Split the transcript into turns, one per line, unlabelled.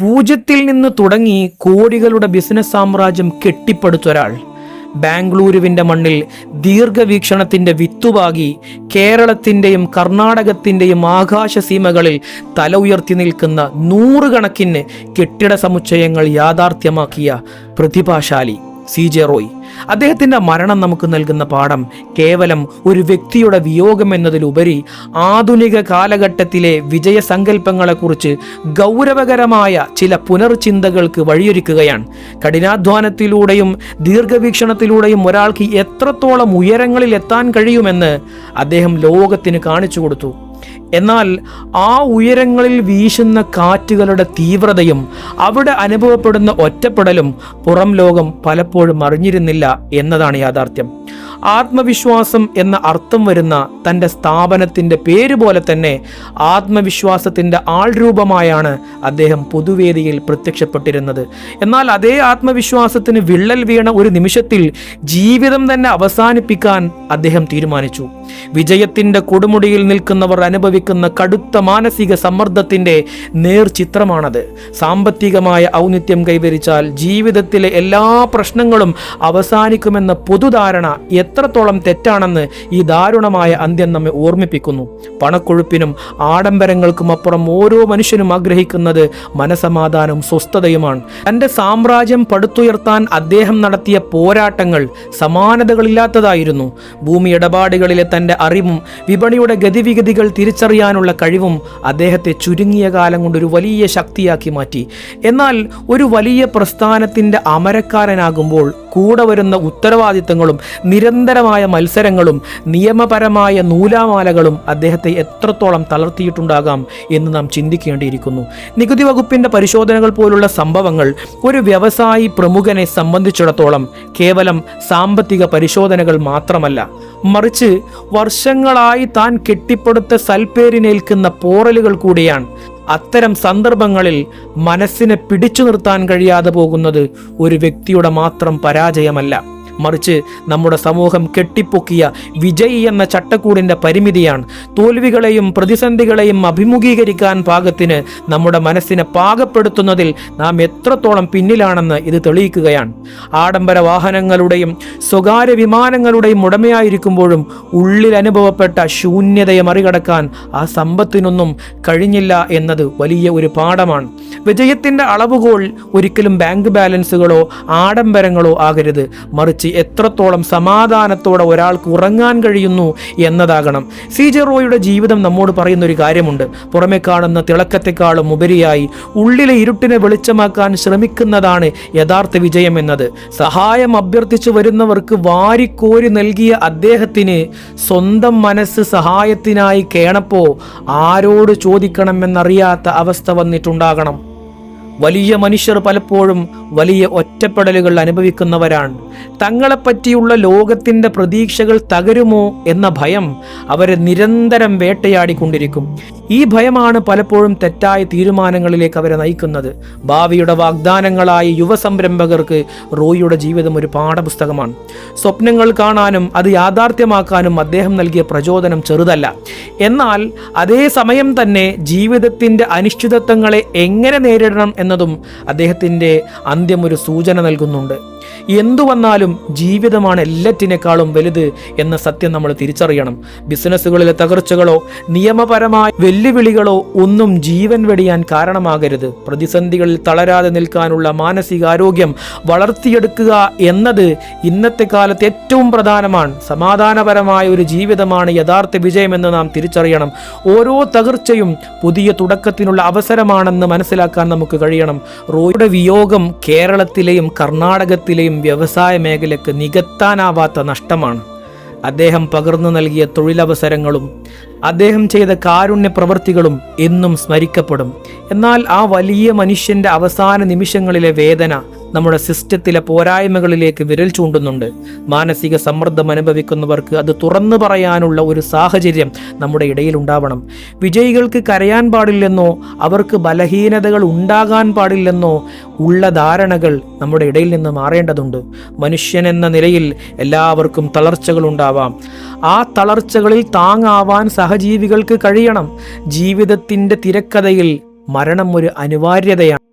പൂജ്യത്തിൽ നിന്ന് തുടങ്ങി കോടികളുടെ ബിസിനസ് സാമ്രാജ്യം കെട്ടിപ്പടുത്ത ഒരാൾ. ബാംഗ്ലൂരുവിന്റെ മണ്ണിൽ ദീർഘവീക്ഷണത്തിന്റെ വിത്തുപാകി കേരളത്തിന്റെയും കർണാടകത്തിന്റെയും ആകാശസീമകളിൽ തല ഉയർത്തി നിൽക്കുന്ന നൂറുകണക്കിന് കെട്ടിട സമുച്ചയങ്ങൾ യാഥാർത്ഥ്യമാക്കിയ പ്രതിഭാശാലി. C J Roy. അദ്ദേഹത്തിന്റെ മരണം നമുക്ക് നൽകുന്ന പാഠം കേവലം ഒരു വ്യക്തിയുടെ വിയോഗം എന്നതിലുപരി ആധുനിക കാലഘട്ടത്തിലെ വിജയസങ്കല്പങ്ങളെക്കുറിച്ച് ഗൗരവകരമായ ചില പുനർചിന്തകൾക്ക് വഴിയൊരുക്കുകയാണ്. കഠിനാധ്വാനത്തിലൂടെയും ദീർഘവീക്ഷണത്തിലൂടെയും ഒരാൾക്ക് എത്രത്തോളം ഉയരങ്ങളിൽ എത്താൻ കഴിയുമെന്ന് അദ്ദേഹം ലോകത്തിന് കാണിച്ചു കൊടുത്തു. എന്നാൽ ആ ഉയരങ്ങളിൽ വീശുന്ന കാറ്റുകളുടെ തീവ്രതയും അവിടെ അനുഭവപ്പെടുന്ന ഒറ്റപ്പെടലും പുറം ലോകം പലപ്പോഴും അറിഞ്ഞിരുന്നില്ല എന്നതാണ് യാഥാർത്ഥ്യം. ആത്മവിശ്വാസം എന്ന അർത്ഥം വരുന്ന തന്റെ സ്ഥാപനത്തിന്റെ പേര് പോലെ തന്നെ ആത്മവിശ്വാസത്തിന്റെ ആൾരൂപമായാണ് അദ്ദേഹം പൊതുവേദിയിൽ പ്രത്യക്ഷപ്പെട്ടിരുന്നത്. എന്നാൽ അതേ ആത്മവിശ്വാസത്തിന് വിള്ളൽ വീണ ഒരു നിമിഷത്തിൽ ജീവിതം തന്നെ അവസാനിപ്പിക്കാൻ അദ്ദേഹം തീരുമാനിച്ചു. വിജയത്തിന്റെ കൊടുമുടിയിൽ നിൽക്കുന്നവർ അനുഭവിക്കുന്ന കടുത്ത മാനസിക സമ്മർദ്ദത്തിന്റെ നേർചിത്രമാണത്. സാമ്പത്തികമായ ഔന്നിത്യം കൈവരിച്ചാൽ ജീവിതത്തിലെ എല്ലാ പ്രശ്നങ്ങളും അവസാനിക്കുമെന്ന പൊതുധാരണ എത്രത്തോളം തെറ്റാണെന്ന് ഈ ദാരുണമായ അന്ത്യം നമ്മെ ഓർമ്മിപ്പിക്കുന്നു. പണക്കൊഴുപ്പിനും ആഡംബരങ്ങൾക്കും അപ്പുറം ഓരോ മനുഷ്യനും ആഗ്രഹിക്കുന്നത് മനസമാധാനവും സ്വസ്ഥതയുമാണ്. തന്റെ സാമ്രാജ്യം പടുത്തുയർത്താൻ അദ്ദേഹം നടത്തിയ പോരാട്ടങ്ങൾ സമാനതകളില്ലാത്തതായിരുന്നു. ഭൂമി ഇടപാടുകളിലെ തന്റെ അറിവും വിപണിയുടെ ഗതിവിഗതികൾ തിരിച്ചറിയാനുള്ള കഴിവും അദ്ദേഹത്തെ ചുരുങ്ങിയ കാലം കൊണ്ട് ഒരു വലിയ ശക്തിയാക്കി മാറ്റി. എന്നാൽ ഒരു വലിയ പ്രസ്ഥാനത്തിന്റെ അമരക്കാരനാകുമ്പോൾ കൂടെ വരുന്ന ഉത്തരവാദിത്തങ്ങളും നിരന്തരമായ മത്സരങ്ങളും നിയമപരമായ നൂലാമാലകളും അദ്ദേഹത്തെ എത്രത്തോളം തളർത്തിയിട്ടുണ്ടാകാം എന്ന് നാം ചിന്തിക്കേണ്ടിയിരിക്കുന്നു. നികുതി വകുപ്പിന്റെ പരിശോധനകൾ പോലുള്ള സംഭവങ്ങൾ ഒരു വ്യവസായി പ്രമുഖനെ സംബന്ധിച്ചിടത്തോളം കേവലം സാമ്പത്തിക പരിശോധനകൾ മാത്രമല്ല മറിച്ച് വർഷങ്ങളായി താൻ കെട്ടിപ്പടുത്ത സൽപ്പേരിനേൽക്കുന്ന പോറലുകൾ കൂടിയാണ്. അത്തരം സന്ദർഭങ്ങളിൽ മനസ്സിനെ പിടിച്ചു നിർത്താൻ കഴിയാതെ പോകുന്നത് ഒരു വ്യക്തിയുടെ മാത്രം പരാജയമല്ല. മറിച്ച് നമ്മുടെ സമൂഹം കെട്ടിപ്പൊക്കിയ വിജയി എന്ന ചട്ടക്കൂടിന്റെ പരിമിതിയാണ്. തോൽവികളെയും പ്രതിസന്ധികളെയും അഭിമുഖീകരിക്കാൻ പാകത്തിന് നമ്മുടെ മനസ്സിനെ പാകപ്പെടുത്തുന്നതിൽ നാം എത്രത്തോളം പിന്നിലാണെന്ന് ഇത് തെളിയിക്കുകയാണ്. ആഡംബര വാഹനങ്ങളുടെയും സ്വകാര്യ വിമാനങ്ങളുടെയും ഉടമയായിരിക്കുമ്പോഴും ഉള്ളിൽ അനുഭവപ്പെട്ട ശൂന്യതയെ മറികടക്കാൻ ആ സമ്പത്തിനൊന്നും കഴിഞ്ഞില്ല എന്നത് വലിയ ഒരു പാഠമാണ്. വിജയത്തിന്റെ അളവുകോൾ ഒരിക്കലും ബാങ്ക് ബാലൻസുകളോ ആഡംബരങ്ങളോ ആകരുത്. മറിച്ച് എത്രത്തോളം സമാധാനത്തോടെ ഒരാൾക്ക് ഉറങ്ങാൻ കഴിയുന്നു എന്നതാകണം. സി ജീവിതം നമ്മോട് പറയുന്ന ഒരു കാര്യമുണ്ട്. പുറമെ കാണുന്ന തിളക്കത്തെക്കാളും ഉപരിയായി ഉള്ളിലെ ഇരുട്ടിനെ വെളിച്ചമാക്കാൻ ശ്രമിക്കുന്നതാണ് യഥാർത്ഥ വിജയം എന്നത്. സഹായം അഭ്യർത്ഥിച്ചു വരുന്നവർക്ക് വാരിക്കോരി നൽകിയ അദ്ദേഹത്തിന് സ്വന്തം മനസ്സ് സഹായത്തിനായി കേണപ്പോ ആരോട് ചോദിക്കണമെന്നറിയാത്ത അവസ്ഥ വന്നിട്ടുണ്ടാകണം. വലിയ മനുഷ്യർ പലപ്പോഴും വലിയ ഒറ്റപ്പെടലുകൾ അനുഭവിക്കുന്നവരാണ്. തങ്ങളെപ്പറ്റിയുള്ള ലോകത്തിന്റെ പ്രതീക്ഷകൾ തകരുമോ എന്ന ഭയം അവരെ നിരന്തരം വേട്ടയാടിക്കൊണ്ടിരിക്കും. ഈ ഭയമാണ് പലപ്പോഴും തെറ്റായ തീരുമാനങ്ങളിലേക്ക് അവരെ നയിക്കുന്നത്. ഭാവിയുടെ വാഗ്ദാനങ്ങളായ യുവസംരംഭകർക്ക് റോയിയുടെ ജീവിതം ഒരു പാഠപുസ്തകമാണ്. സ്വപ്നങ്ങൾ കാണാനും അത് യാഥാർത്ഥ്യമാക്കാനും അദ്ദേഹം നൽകിയ പ്രചോദനം ചെറുതല്ല. എന്നാൽ അതേ സമയം തന്നെ ജീവിതത്തിന്റെ അനിശ്ചിതത്വങ്ങളെ എങ്ങനെ നേരിടണം എന്നതും അദ്ദേഹത്തിന്റെ അന്ത്യം ഒരു സൂചന നൽകുന്നുണ്ട്. എന്തു വന്നാലും ജീവിതമാണ് എല്ലാറ്റിനേക്കാളും വലുത് എന്ന സത്യം നമ്മൾ തിരിച്ചറിയണം. ബിസിനസ്സുകളിലെ തകർച്ചകളോ നിയമപരമായ വെല്ലുവിളികളോ ഒന്നും ജീവൻ വെടിയാൻ കാരണമാകരുത്. പ്രതിസന്ധികളിൽ തളരാതെ നിൽക്കാനുള്ള മാനസികാരോഗ്യം വളർത്തിയെടുക്കുക എന്നത് ഇന്നത്തെ കാലത്ത് ഏറ്റവും പ്രധാനമാണ്. സമാധാനപരമായ ഒരു ജീവിതമാണ് യഥാർത്ഥ വിജയമെന്ന് നാം തിരിച്ചറിയണം. ഓരോ തകർച്ചയും പുതിയ തുടക്കത്തിനുള്ള അവസരമാണെന്ന് മനസ്സിലാക്കാൻ നമുക്ക് കഴിയണം. റോയുടെ വിയോഗം കേരളത്തിലെയും കർണാടകത്തിലെയും വ്യവസായ മേഖലയ്ക്ക് നികത്താനാവാത്ത നഷ്ടമാണ്. അദ്ദേഹം പകർന്നു നൽകിയ തൊഴിലവസരങ്ങളും അദ്ദേഹം ചെയ്ത കാരുണ്യ പ്രവൃത്തികളും എന്നും സ്മരിക്കപ്പെടും. എന്നാൽ ആ വലിയ മനുഷ്യന്റെ അവസാന നിമിഷങ്ങളിലെ വേദന നമ്മുടെ സിസ്റ്റത്തിലെ പോരായ്മകളിലേക്ക് വിരൽ ചൂണ്ടുന്നുണ്ട്. മാനസിക സമ്മർദ്ദം അനുഭവിക്കുന്നവർക്ക് അത് തുറന്നു പറയാനുള്ള ഒരു സാഹചര്യം നമ്മുടെ ഇടയിൽ ഉണ്ടാവണം. വിജയികൾക്ക് കരയാൻ പാടില്ലെന്നോ അവർക്ക് ബലഹീനതകൾ ഉണ്ടാകാൻ പാടില്ലെന്നോ ഉള്ള ധാരണകൾ നമ്മുടെ ഇടയിൽ നിന്ന് മാറേണ്ടതുണ്ട്. മനുഷ്യൻ എന്ന നിലയിൽ എല്ലാവർക്കും തളർച്ചകൾ ഉണ്ടാവാം. ആ തളർച്ചകളിൽ താങ്ങാവാൻ സഹജീവികൾക്ക് കഴിയണം. ജീവിതത്തിന്റെ തിരക്കഥയിൽ മരണം ഒരു അനിവാര്യതയാണ്.